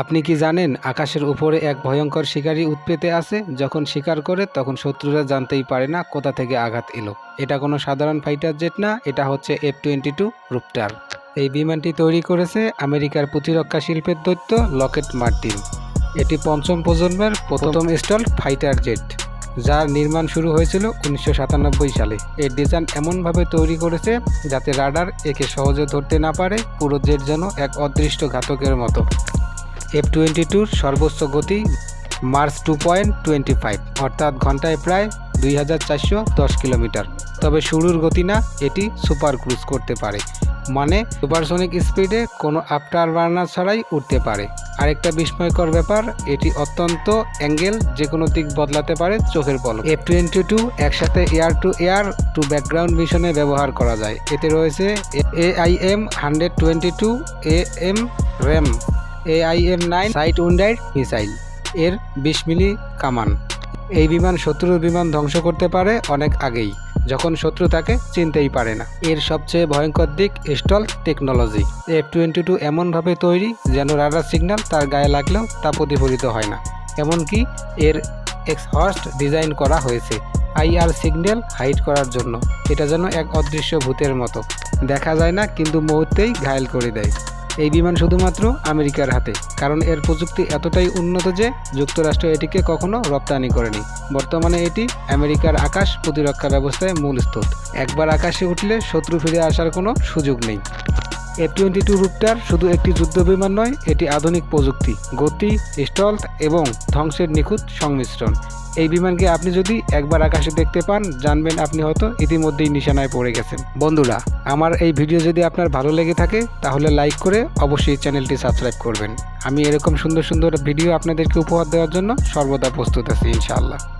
আপনি কি জানেন আকাশের উপরে এক ভয়ঙ্কর শিকারী উৎপেতে আছে? যখন শিকার করে, তখন শত্রুরা জানতেই পারে না কোথা থেকে আঘাত এলো। এটা কোনো সাধারণ ফাইটার জেট না, এটা হচ্ছে এফ টোয়েন্টি টু রুপটার। এই বিমানটি তৈরি করেছে আমেরিকার প্রতিরক্ষা শিল্পের দৈত্য লকেট মার্টিন। এটি পঞ্চম প্রজন্মের প্রথম স্টল ফাইটার জেট, যার নির্মাণ শুরু হয়েছিল উনিশশো সাতানব্বই সালে। এর ডিজাইন এমনভাবে তৈরি করেছে যাতে রাডার একে সহজে ধরতে না পারে, পুরো জেট যেন এক অদৃষ্ট ঘাতকের মতো। এফ টোয়েন্টি টুর সর্বোচ্চ গতি Mach two point twenty five অর্থাৎ ঘন্টায় প্রায় দুই হাজার চারশো দশ কিলোমিটার। তবে শুরুর গতি না, এটি সুপার ক্রুজ করতে পারে। মানে সুপারসনিক স্পিডে কোনো আফটার বার্নার ছাড়াই উঠতে পারে। আরেকটা বিস্ময়কর ব্যাপার, এটি অত্যন্ত অ্যাঙ্গেল যে কোনো দিক বদলাতে পারে চোখের পলক। এফ টোয়েন্টি টু একসাথে air to air to background মিশনে ব্যবহার করা যায়। এতে রয়েছে AIM hundred twenty two A M ram AIM nine Sidewinder missile. এর বিশ মিলি কামান। এই বিমান শত্রুর বিমান ধ্বংস করতে পারে অনেক আগেই, যখন শত্রু তাকে চিনতেই পারে না। এর সবচেয়ে ভয়ঙ্কর দিক stealth technology. F twenty two এমনভাবে তৈরি যেন রাডার সিগন্যাল তার গায়ে লাগলেও তা প্রতিফলিত হয় না। এমনকি এর এক্সহস্ট ডিজাইন করা হয়েছে আইআর সিগন্যাল হাইড করার জন্য। এটা যেন এক অদৃশ্য ভূতের মতো। দেখা যায় না, কিন্তু মুহূর্তেই ঘায়েল করে দেয়। এই বিমান শুধুমাত্র আমেরিকার হাতে, কারণ এর প্রযুক্তি এতটাই উন্নত যে যুক্তরাষ্ট্র এটিকে কখনো রপ্তানি করেনি। বর্তমানে এটি আমেরিকার আকাশ প্রতিরক্ষা ব্যবস্থায় মূল স্তূপ একবার আকাশে উঠলে শত্রু ফিরে আসার কোনো সুযোগ নেই। এফ টোয়েন্টি টু রুপটার শুধু একটি যুদ্ধ বিমান নয়, এটি আধুনিক প্রযুক্তি, গতি স্টল এবং ধ্বংসের নিখুঁত সংমিশ্রণ। এই বিমানকে আপনি যদি একবার আকাশে দেখতে পান, জানবেন আপনি হয়তো ইতিমধ্যেই নিশানায় পড়ে গেছেন। বন্ধুরা, আমার এই ভিডিও যদি আপনার ভালো লেগে থাকে, তাহলে লাইক করে অবশ্যই চ্যানেলটি সাবস্ক্রাইব করবেন। আমি এরকম সুন্দর সুন্দর ভিডিও আপনাদেরকে উপহার দেওয়ার জন্য সর্বদা প্রস্তুত আছি, ইনশাআল্লাহ।